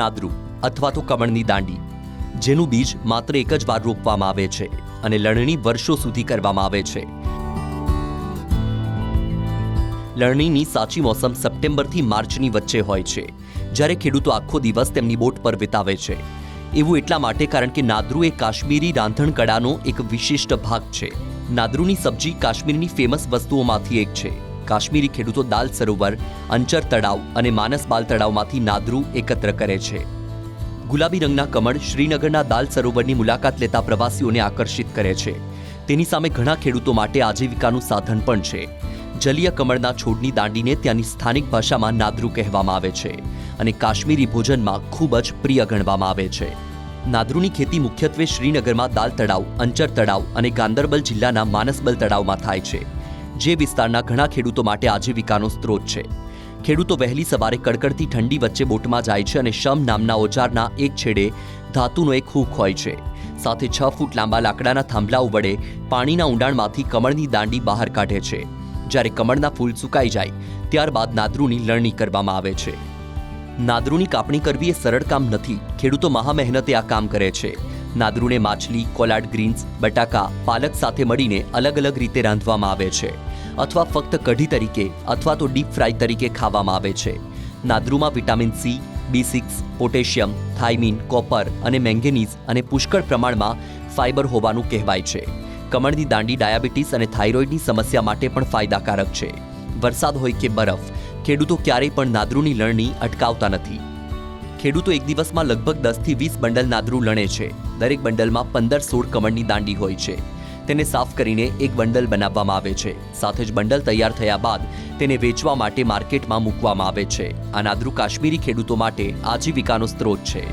નાદરું અથવા તો કમળની દાંડી, જેનું બીજ માત્ર એક જ વાર રોપવામાં આવે છે અને લણણી વર્ષો સુધી કરવામાં આવે છે. લણણીની સાચી મોસમ સપ્ટેમ્બરથી માર્ચની વચ્ચે હોય છે, જ્યારે ખેડૂતો આખો દિવસ તેમની બોટ પર વિતાવે છે. એવું એટલા માટે કારણ કે નાદરુ એ કાશ્મીરી રાંધણ કળાનો એક વિશિષ્ટ ભાગ છે. નાદરુની સબ્જી કાશ્મીરની ફેમસ વસ્તુઓમાંથી એક છે. કાશ્મીરી ખેડૂતો દાલ સરોવર, અંચર તળાવ અને માનસબાલ તળાવમાંથી નાદરુ એકત્ર કરે છે. ગુલાબી રંગના કમળ શ્રીનગરના દાલ સરોવરની મુલાકાત લેતા પ્રવાસીઓને આકર્ષિત કરે છે. તેની સામે ઘણા ખેડૂતો માટે આજીવિકાનું સાધન પણ છે. જલીય કમળના છોડની દાંડીને ત્યાંની સ્થાનિક ભાષામાં નાદરુ કહેવામાં આવે છે અને કાશ્મીરી ભોજનમાં ખૂબ જ પ્રિય ગણવામાં આવે છે. નાદરુની ખેતી મુખ્યત્વે શ્રીનગરમાં દાલ તળાવ, અંચર તળાવ અને ગાંદરબલ જિલ્લાના માનસબલ તળાવમાં થાય છે. જે વિસ્તારના ઘણા ખેડૂતો માટે આજીવિકાનો સ્ત્રોત છે. ખેડૂતો વહેલી સવારે કડકડતી ઠંડી વચ્ચે બોટમાં જાય છે અને શમ નામના ઓજારના એક છેડે ધાતુનો એક હૂક હોય છે. સાથે છ ફૂટ લાંબા લાકડાના થાંભલાઓ વડે પાણીના ઊંડાણમાંથી કમળની દાંડી બહાર કાઢે છે. જ્યારે કમળના ફૂલ સુકાઈ જાય, ત્યારબાદ નાદરુની લણણી કરવામાં આવે છે. નાદરુની કાપણી કરવી એ સરળ કામ નથી. ખેડૂતો મહા મહેનતે આ કામ કરે છે. નાદરુને માછલી, કોલાડ ગ્રીન્સ, બટાકા, પાલક સાથે મળીને અલગ અલગ રીતે રાંધવામાં આવે છે. અથવા ફક્ત કઢી તરીકે અથવા તો ડીપ ફ્રાય તરીકે ખાવામાં આવે છે. નાદરુમાં vitamin C, B six, potassium, thiamine, copper અને મેંગેનીઝ અને પુષ્કળ પ્રમાણમાં ફાઇબર હોવાનું કહેવાય છે. કમળની દાંડી ડાયાબિટીસ અને થાઇરોઇડની સમસ્યા માટે પણ ફાયદાકારક છે. વરસાદ હોય કે બરફ, ખેડૂતો ક્યારેય પણ નાદરુની લણણી અટકાવતા નથી. ખેડૂતો એક દિવસમાં લગભગ દસથી વીસ બંડલ નાદરું લણે છે. દરેક બંડલમાં પંદર સોળ કમળની દાંડી હોય છે. તેને સાફ કરીને એક બંડલ બનાવવામાં આવે છે. સાથે જ બંડલ તૈયાર થયા બાદ તેને વેચવા માટે માર્કેટમાં મૂકવામાં આવે છે. આ નાદરું કાશ્મીરી ખેડૂતો માટે આજીવિકાનો સ્ત્રોત છે.